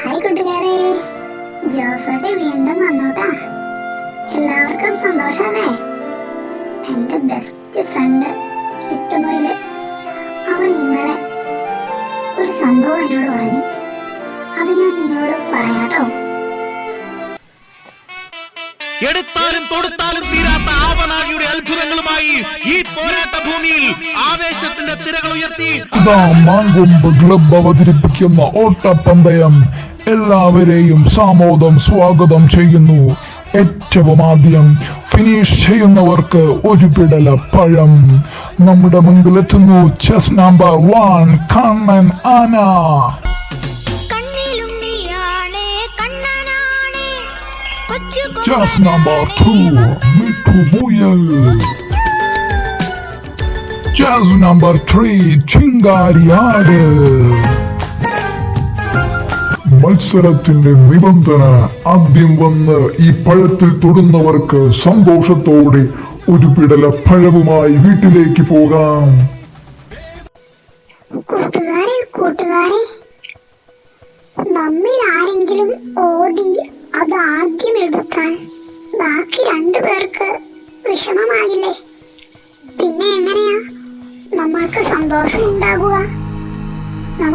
കൂട്ടുകാരെ ജോസോട്ടെ വീണ്ടും വന്നോട്ടാ. എല്ലാവർക്കും സന്തോഷല്ലേ? എന്റെ ബെസ്റ്റ് ഫ്രണ്ട് വിട്ടുപോയിൽ അവൻ ഇന്നലെ ഒരു സംഭവം എന്നോട് പറഞ്ഞു. അത് ഞാൻ നിങ്ങളോട് പറയാട്ടോ. എടുത്താലും തൊടുത്താലും തീരാത്ത ആവനാഴിയുടെ അത്ഭുതങ്ങളുമായി ഈ പോരാട്ട ഭൂമിയിൽ ആവേശത്തിന്റെ തിരകൾ ഉയർത്തി. ഇതാ മാങ്കൊമ്പ് ക്ലബ് അവതരിപ്പിക്കുന്ന ഓട്ടപ്പന്തയം എല്ലാവരെയും സാമോദം സ്വാഗതം ചെയ്യുന്നു. ഏറ്റവും ആദ്യം ഫിനിഷ് ചെയ്യുന്നവർക്ക് ഒരു പിടല പഴം. നമ്മുടെ മുൻപിലെത്തുന്നു ചെസ് നമ്പർ വൺ കണ്ണൻ ആന. ചെസ് നമ്പർ ടു മിഠു മുയൽ. ചെസ് നമ്പർ ത്രീ ചിങ്കാരിയാട്. മത്സരത്തിന്റെ നിബന്ധന. ആദ്യം വന്ന് ഈ പഴത്തിൽ തൊടുന്നവർക്ക് സന്തോഷത്തോടെ ഒരു പിടല പഴവുമായി വീട്ടിലേക്ക് പോകാം. കൂട്ടുകാരെ കൂട്ടുകാരെ. നമ്മിൽ ആരെങ്കിലും ഓടി അത് ആദ്യം എടുത്താൽ ബാക്കി രണ്ടു പേർക്ക് വിഷമമാകില്ലേ? പിന്നെ എങ്ങനെയാ? നമ്മൾക്ക് സന്തോഷം ഉണ്ടാകുക.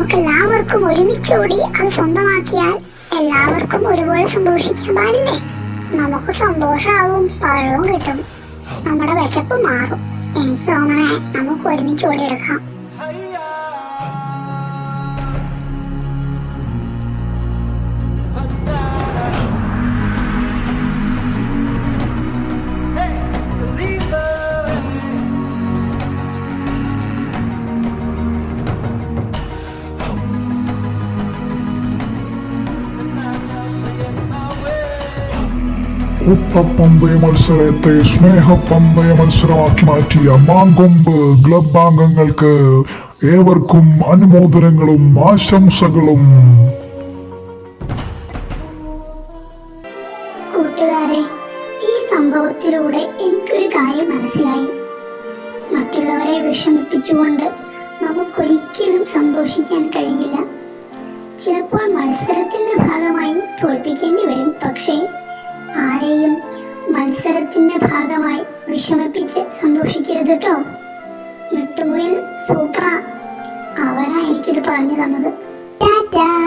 നമുക്കെല്ലാവർക്കും ഒരുമിച്ചോടി അത് സ്വന്തമാക്കിയാൽ എല്ലാവർക്കും ഒരുപോലെ സന്തോഷിക്കാൻ പാടില്ലേ? നമുക്ക് സന്തോഷമാവും പഴവും കിട്ടും. നമ്മുടെ വിശപ്പ് മാറും. എനിക്ക് തോന്നണേ നമുക്ക് ഒരുമിച്ച് ഓടിയെടുക്കാം ഉപ്പപ്പന്തയ മത്സരത്തെ സ്നേഹപ്പന്തയ മത്സരമാക്കി മാറ്റിയ മാങ്കൊമ്പ് ക്ലബ് അംഗങ്ങൾക്ക് ഏവർക്കും അനുമോദനങ്ങളും ആശംസകളും. കൂട്ടുകാരെ ഈ സംഭവത്തിലൂടെ എനിക്കൊരു കാര്യം മനസ്സിലായി. മറ്റുള്ളവരെ വിഷമിപ്പിച്ചുകൊണ്ട് നമുക്കൊരിക്കലും സന്തോഷിക്കാൻ കഴിയില്ല. ചിലപ്പോൾ മത്സരത്തിന്റെ ഭാഗമായി തോൽപ്പിക്കേണ്ടി വരും പക്ഷേ ആരെയും മത്സരത്തിന്റെ ഭാഗമായി വിഷമിപ്പിച്ച് സന്തോഷിക്കരുത് കേട്ടോ നെട്ടുമുയിൽ സൂപ്ര അവനാ എനിക്കിത് പറഞ്ഞു തന്നത്. ടാറ്റാ!